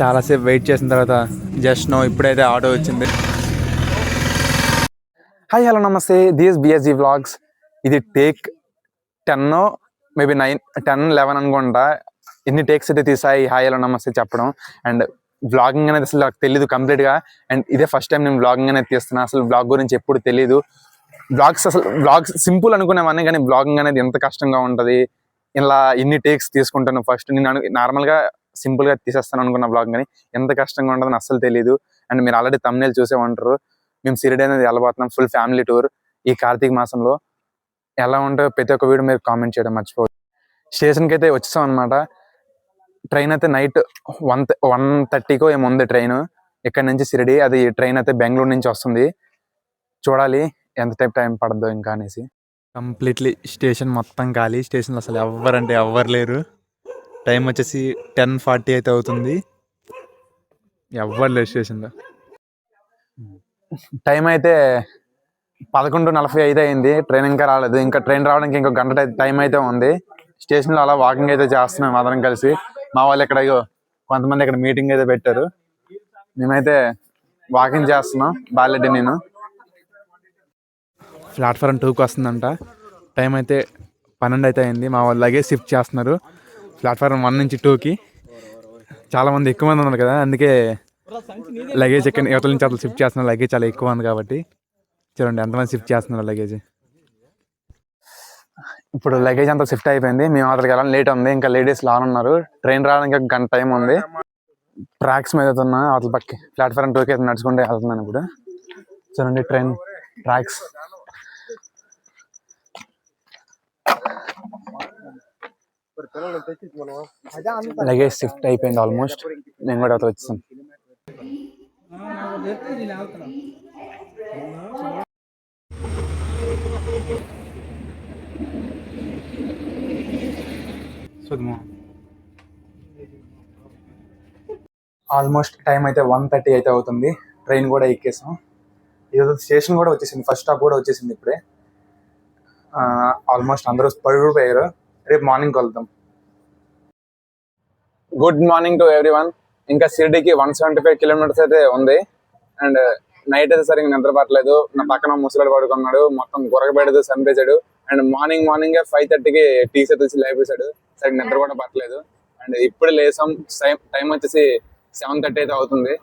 చాలాసేపు వెయిట్ చేసిన తర్వాత జస్ట్ నో ఇప్పుడైతే ఆటో వచ్చింది. హాయ్ హలో నమస్తే. దిస్ బిఎస్జీ వ్లాగ్స్ ఇది take ten maybe nine ten eleven అనుకుంటా. ఎన్ని టేక్స్ అయితే తీసాయి? హాయ్ హలో నమస్తే చెప్పడం. అండ్ బ్లాగింగ్ అనేది అసలు నాకు తెలియదు కంప్లీట్గా అండ్ ఇదే ఫస్ట్ టైం నేను బ్లాగింగ్ అనేది తీస్తున్నా. అసలు బ్లాగ్ గురించి ఎప్పుడు తెలియదు బ్లాగ్స్ అసలు బ్లాగ్స్ సింపుల్ అనుకునేవాన్ని కానీ బ్లాగింగ్ అనేది ఎంత కష్టంగా ఉంటుంది? ఇలా ఎన్ని టేక్స్ తీసుకుంటాను ఫస్ట్ నేను నార్మల్గా సింపుల్గా తీసేస్తాను అనుకున్న బ్లాగ్ కానీ ఎంత కష్టంగా ఉంటుందని అస్సలు తెలియదు అండ్ మీరు ఆల్రెడీ తమ్నేలు చూసే ఉంటారు. మేము సిరిడి అనేది వెళ్ళబోతున్నాం ఫుల్ ఫ్యామిలీ టూర్ ఈ కార్తీక మాసంలో ఎలా ఉంటుందో ప్రతి ఒక్క వీడియో మీరు కామెంట్ చేయడం మర్చిపోవద్దు. స్టేషన్కి అయితే వచ్చేసాం అనమాట ట్రైన్ అయితే నైట్ వన్ వన్ థర్టీకో ఏమో ఉంది ట్రైన్. ఇక్కడ నుంచి సిరిడి అది ట్రైన్ అయితే బెంగళూరు నుంచి వస్తుంది. చూడాలి ఎంత టైం టైం పడద్దు ఇంకా అనేసి. కంప్లీట్లీ స్టేషన్ మొత్తం ఖాళీ. స్టేషన్లో అసలు ఎవ్వరంటే ఎవ్వరు లేరు. టైం వచ్చేసి టెన్ ఫార్టీ అయితే అవుతుంది. ఎవ్వరు లేరు స్టేషన్లో టైం అయితే పదకొండు నలభై ఐదు అయింది. ట్రైన్ ఇంకా రాలేదు. ఇంకా ట్రైన్ రావడానికి ఇంకో గంట టైం అయితే ఉంది. స్టేషన్లో అలా వాకింగ్ అయితే చేస్తున్నాం అందరం కలిసి. మా వాళ్ళు ఇక్కడ కొంతమంది ఇక్కడ మీటింగ్ అయితే పెట్టారు. మేమైతే వాకింగ్ చేస్తున్నాం. బాలెడ్డి నేను. ప్లాట్ఫారం టూకి వస్తుందంట. టైం అయితే పన్నెండు అయితే అయింది. మా వాళ్ళు లగేజ్ షిఫ్ట్ చేస్తున్నారు. ప్లాట్ఫారం వన్ నుంచి టూకి. చాలా మంది ఎక్కువ మంది ఉన్నారు కదా అందుకే లగేజ్ ఎక్కడ యువతల నుంచి అతను షిఫ్ట్ చేస్తున్నారు లగేజ్ చాలా ఎక్కువ ఉంది కాబట్టి. చూడండి ఎంతమంది షిఫ్ట్ చేస్తున్నారు లగేజ్ ఇప్పుడు లగేజ్ అంతా షిఫ్ట్ అయిపోయింది. మేము అతనికి వెళ్ళాలి లేట్ ఉంది. ఇంకా లేడీస్ లాన్ ఉన్నారు. ట్రైన్ రావడానికి గంట టైం ఉంది. ట్రాక్స్ మీద అయితే అవతల పక్క. ప్లాట్ఫారం టూకి అయితే నడుచుకుంటే వెళ్తున్నాను ఇప్పుడు. చూడండి ట్రైన్ ట్రాక్స్ లగేజ్ షిఫ్ట్ అయిపోయింది ఆల్మోస్ట్ నేను కూడా అవతల వచ్చాను ఆల్మోస్ట్ టైం అయితే వన్ థర్టీ అయితే అవుతుంది. ట్రైన్ కూడా ఎక్కేసాం. ఏదో స్టేషన్ కూడా వచ్చేసింది. ఫస్ట్ స్టాప్ కూడా వచ్చేసింది ఇప్పుడే. ఆల్మోస్ట్ అందరూ పడిపోయారు రేపు మార్నింగ్ కలుద్దాం. Good morning to everyone ఇంకా షిర్డీకి వన్ సెవెంటీ ఫైవ్ కిలోమీటర్స్ అయితే ఉంది. అండ్ నైట్ అయితే సరిగ్గా నిద్రపట్టలేదు. నా పక్కన ముసలాడు పడుకున్నాడు. మొత్తం గురగబెడదు చంపేశాడు. అండ్ మార్నింగ్ మార్నింగ్ ఫైవ్ థర్టీకి టీసీ వచ్చి లేపేశాడు. సరిగ్గా నిద్ర కూడా పట్టలేదు. అండ్ ఇప్పుడు లేసాం. టైం వచ్చేసి సెవెన్ థర్టీ అయితే అవుతుంది.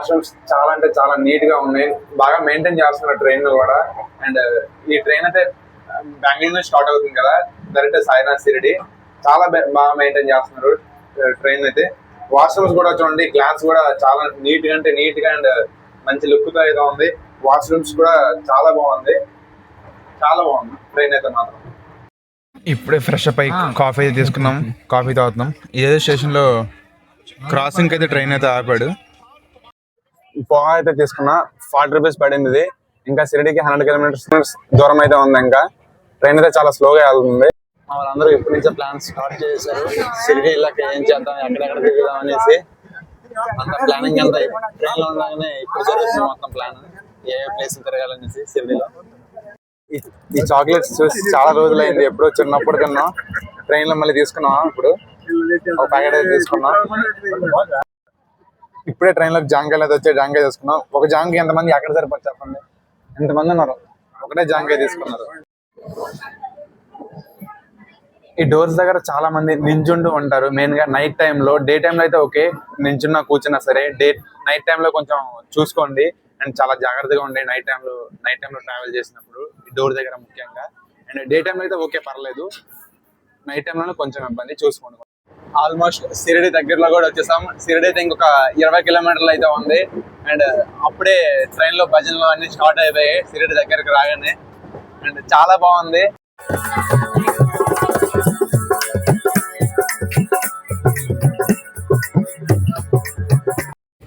వాష్రూమ్స్ చాలా అంటే చాలా నీట్గా ఉన్నాయి. బాగా మెయింటైన్ చేస్తున్నారు ట్రైన్ కూడా. అండ్ ఈ ట్రైన్ అయితే బెంగళూరు నుంచి స్టార్ట్ అవుతుంది కదా. డైరెక్ట్ సాయినాథ్ సిరిడి చాలా బాగా మెయింటైన్ చేస్తున్నారు ట్రైన్ అయితే. వాష్రూమ్స్ కూడా చూడండి గ్లాస్ కూడా చాలా నీట్గా అంటే నీట్గా అండ్ మంచి లుక్తో అయితే ఉంది. వాష్రూమ్స్ కూడా చాలా బాగుంది. చాలా బాగుంది. ట్రైన్ అయితే మాత్రం. ఇప్పుడే ఫ్రెష్ అప్ అయి కాఫీ అయితే తీసుకున్నాం. కాఫీ తాగుతున్నాం. ఇదే స్టేషన్లో క్రాసింగ్ అయితే ట్రైన్ అయితే ఆపాడు. పోగా అయితే తీసుకున్నా. ఫార్టీ రూపీస్ పడింది. ఇది ఇంకా షిరిడికి హండ్రెడ్ కిలోమీటర్స్ దూరం అయితే ఉంది ఇంకా. ట్రైన్ అయితే చాలా స్లోగా వెళ్తుంది. వాళ్ళందరూ ఇప్పటి నుంచే ప్లాన్ స్టార్ట్ చేశారు. షిరిడి వెళ్ళాక ఏం చేద్దాం ఎక్కడెక్కడ తిరుగుదాం అనేసి. అంత ప్లానింగ్ అంతా ట్రైన్లో ఉండగానే ఇప్పుడు జరుగుతుంది మొత్తం ప్లాన్. ఏ ప్లేస్ తిరగాలనేసి షిరిడిలో ఈ- ఈ చాక్లెట్స్ చూసి చాలా రోజులైంది. ఎప్పుడో చిన్నప్పుడు తిన్నాం ట్రైన్లో మళ్ళీ తీసుకున్నాం ఇప్పుడు? ఒక ప్యాకెట్ అయితే తీసుకున్నాం. ఇప్పుడే ట్రైన్లో జాంకాయలు అయితే వచ్చే జాంకాయ తీసుకున్నాం ఒక జాంకాయ ఎంతమంది ఎక్కడ సరిపోతుంది చెప్పండి? ఎంతమంది ఉన్నారు? ఒకటే జాంకాయ తీసుకున్నారు. ఈ డోర్స్ దగ్గర చాలా మంది నించుంటూ ఉంటారు. మెయిన్గా నైట్ టైంలో డే టైంలో అయితే ఓకే. నించున్నా కూర్చున్నా సరే డే నైట్ టైంలో కొంచెం చూసుకోండి. అండ్ చాలా జాగ్రత్తగా ఉండే నైట్ టైంలో నైట్ టైంలో ట్రావెల్ చేసినప్పుడు. ఈ డోర్ దగ్గర ముఖ్యంగా. అండ్ డే టైంలో అయితే ఓకే పర్లేదు. నైట్ టైంలో కొంచెం ఇబ్బంది. చూసుకోండి. ఆల్మోస్ట్ సిరిడి దగ్గరలో కూడా వచ్చేసాం. సిరిడి అయితే ఇంకొక ఇరవై కిలోమీటర్లు అయితే ఉంది. అండ్ అప్పుడే ట్రైన్లో భజనలు అన్ని స్టార్ట్ అయిపోయాయి. సిరిడి దగ్గరికి రాగానే. అండ్ చాలా బాగుంది.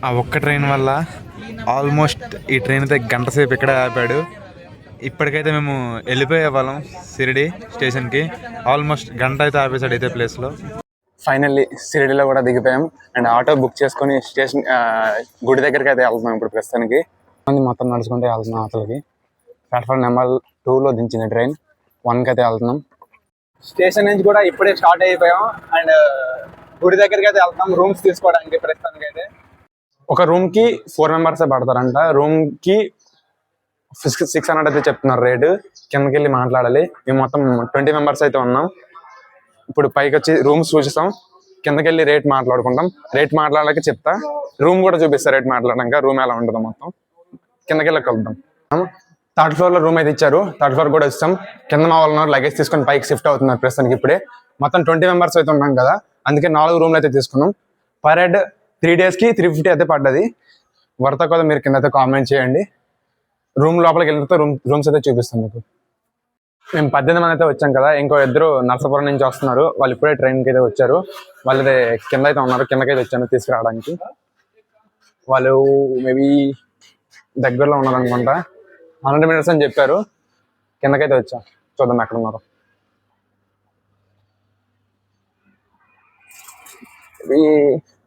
ఆ ఒక్క ట్రైన్ వల్ల ఆల్మోస్ట్ ఈ ట్రైన్ అయితే గంట సేపు ఇక్కడే ఆపాడు. ఇప్పటికైతే మేము వెళ్ళిపోయే వాళ్ళం సిరిడి స్టేషన్కి. ఆల్మోస్ట్ గంట అయితే ఆపేశాడు అయితే ప్లేస్లో. ఫైనల్లీ సిరిడిలో కూడా దిగిపోయాం. అండ్ ఆటో బుక్ చేసుకొని స్టేషన్ ఆ, గుడి దగ్గరికి అయితే వెళ్తున్నాం ఇప్పుడు ప్రస్తుతానికి. మంది మొత్తం నడుచుకుంటే వెళ్తున్నాం అవతలకి ప్లాట్ఫామ్ నెంబర్ టూలో దించింది ట్రైన్. వన్కి అయితే వెళ్తున్నాం. స్టేషన్ నుంచి కూడా ఇప్పుడే స్టార్ట్ అయిపోయాం. అండ్ గుడి దగ్గరికి అయితే వెళ్తాం రూమ్స్ తీసుకోవడానికి ప్రస్తుతానికి అయితే. ఒక రూమ్కి ఫోర్ మెంబర్స్ పడతారంట. రూమ్కి సిక్స్ సిక్స్ హండ్రెడ్ అయితే చెప్తున్నారు రేటు. కిందకి వెళ్ళి మాట్లాడాలి. మేము మొత్తం ట్వంటీ మెంబర్స్ అయితే ఉన్నాం. ఇప్పుడు పైకి వచ్చి రూమ్స్ చూపిస్తాం కిందకి వెళ్ళి రేట్ మాట్లాడుకుంటాం. రేట్ మాట్లాడక చెప్తా. రూమ్ కూడా చూపిస్తా రేట్ మాట్లాడాక రూమ్ ఎలా ఉంటుందో మొత్తం. కిందకి వెళ్ళి కలుద్దాం థర్డ్ ఫ్లోర్లో రూమ్ అయితే ఇచ్చారు. థర్డ్ ఫ్లోర్ కూడా ఇస్తాం. కింద మా వాళ్ళు లగేజ్ తీసుకొని పైకి షిఫ్ట్ అవుతున్నారు ప్రస్తుతానికి ఇప్పుడే. మొత్తం ట్వంటీ మెంబర్స్ అయితే ఉన్నాం కదా. అందుకే నాలుగు రూమ్లు అయితే తీసుకున్నాం. పర్ హెడ్ త్రీ డేస్కి త్రీ ఫిఫ్టీ అయితే పడ్డది. వరత కదా మీరు కింద అయితే కామెంట్ చేయండి. రూమ్ లోపలికి వెళ్తే రూమ్ రూమ్స్ అయితే చూపిస్తాం మీకు. మేము పద్దెనిమిది మంది అయితే వచ్చాం కదా. ఇంకో ఇద్దరు నర్సపురం నుంచి వస్తున్నారు. వాళ్ళు ఇప్పుడే ట్రైన్కి అయితే వచ్చారు. వాళ్ళది కింద అయితే ఉన్నారు. కిందకైతే వచ్చాను తీసుకురావడానికి. వాళ్ళు మేబీ దగ్గరలో ఉన్నారు అనుకుంటా హండ్రెడ్ మినిట్స్ అని చెప్పారు. కిందకైతే వచ్చా. చూద్దాం ఎక్కడ ఉన్నారు.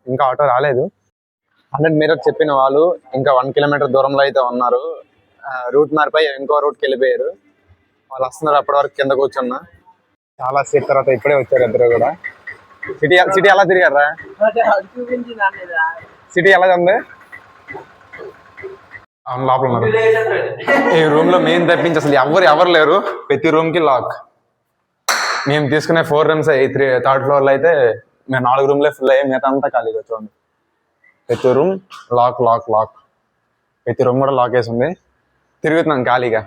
ఇంకా ఆటో రాలేదు. హండ్రెడ్ మీరు చెప్పిన వాళ్ళు ఇంకా వన్ కిలోమీటర్ దూరంలో అయితే ఉన్నారు. రూట్ మారిపోయి ఇంకో రూట్కి వెళ్ళిపోయారు. వాళ్ళు వస్తున్నారు అప్పటి వరకు కింద కూర్చున్నా. చాలా సేపు తర్వాత ఇప్పుడే వచ్చారు ఇద్దరు కూడా. సిటీ సిటీ ఎలా తిరిగారా సిటీ ఎలా ఉంది? లోపల ఉన్నారు. ఈ రూమ్లో మెయిన్ తప్పించి అసలు ఎవరు ఎవరు లేరు. ప్రతి రూమ్కి లాక్. మేము తీసుకునే ఫోర్ రూమ్స్ త్రీ థర్డ్ ఫ్లోర్లో అయితే మేము నాలుగు రూమ్లే ఫుల్ అయ్యాయి మిగతా అంతా ఖాళీగా చూడండి ప్రతి రూమ్ లాక్ లాక్ లాక్. ప్రతి రూమ్ కూడా లాక్ వేసి ఉంది. తిరుగుతున్నాం ఖాళీగా.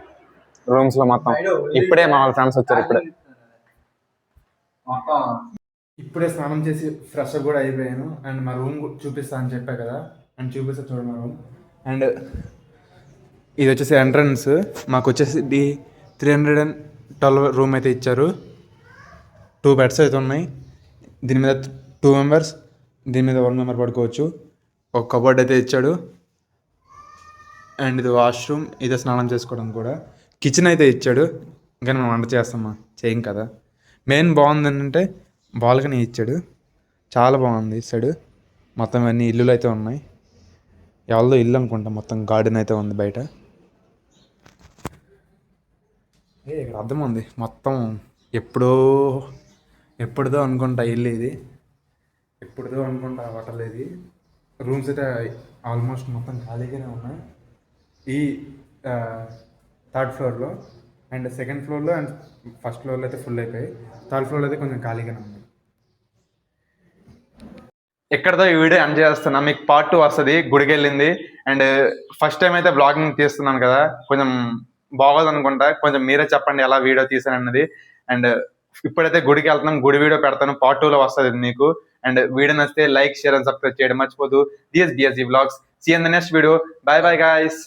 రూమ్స్లో మొత్తం. ఇప్పుడే మా వాళ్ళ ఫ్రెండ్స్ వచ్చారు ఇప్పుడే. ఇప్పుడే స్నానం చేసి ఫ్రెష్ అప్ కూడా అయిపోయాను. అండ్ మా రూమ్ చూపిస్తా అని చెప్పా కదా. అండ్ చూపిస్తా చూడండి మా రూమ్. అండ్ ఇది వచ్చేసి ఎంట్రన్స్ మాకు వచ్చేసి the three hundred and twelve room అయితే ఇచ్చారు. టూ బెడ్స్ అయితే ఉన్నాయి. దీని మీద టూ మెంబర్స్ దీని మీద వన్ మెంబర్ పడుకోవచ్చు. ఒక కబోర్డ్ అయితే ఇచ్చాడు. అండ్ ఇది వాష్రూమ్ ఇదే స్నానం చేసుకోవడం కూడా. కిచెన్ అయితే ఇచ్చాడు. ఇంకా మనం వంట చేస్తామా? చేయం కదా. మెయిన్ బాగుంది ఏంటంటే బాల్కనీ ఇచ్చాడు. చాలా బాగుంది ఇచ్చాడు మొత్తం అన్ని ఇల్లులు అయితే ఉన్నాయి. ఎవరిదో ఇల్లు అనుకుంటా మొత్తం గార్డెన్ అయితే ఉంది బయట. ఏ ఇక్కడ అర్థం ఉంది. మొత్తం ఎప్పుడో ఎప్పుడుదో అనుకుంటా ఇల్లు ఇది. ఎప్పుడుదో అనుకుంటా హోటల్ ఇది రూమ్స్ అయితే ఆల్మోస్ట్ మొత్తం ఖాళీగానే ఉన్నాయి. ఈ థర్డ్ ఫ్లోర్లో అండ్ సెకండ్ ఫ్లోర్లో అండ్ ఫస్ట్ ఫ్లోర్లో అయితే ఫుల్ అయిపోయాయి థర్డ్ ఫ్లోర్లో అయితే కొంచెం ఖాళీగానే ఉంది. ఎక్కడతో ఈ వీడియో ఎండ్ చేస్తున్నా. మీకు పార్ట్ టూ వస్తుంది గుడికి వెళ్ళింది అండ్ ఫస్ట్ టైం అయితే బ్లాగింగ్ తీస్తున్నాను కదా కొంచెం బాగోదు అనుకుంటా. కొంచెం మీరే చెప్పండి ఎలా వీడియో తీసాను అన్నది. అండ్ ఇప్పుడైతే గుడికి వెళ్తున్నాం గుడి వీడియో పెడతాను. పార్ట్ టూలో వస్తుంది మీకు. అండ్ వీడియో నచ్చితే లైక్ షేర్ అండ్ సబ్స్క్రైబ్ చేయడం మర్చిపోదు. DS BSG vlogs see in the next video bye bye guys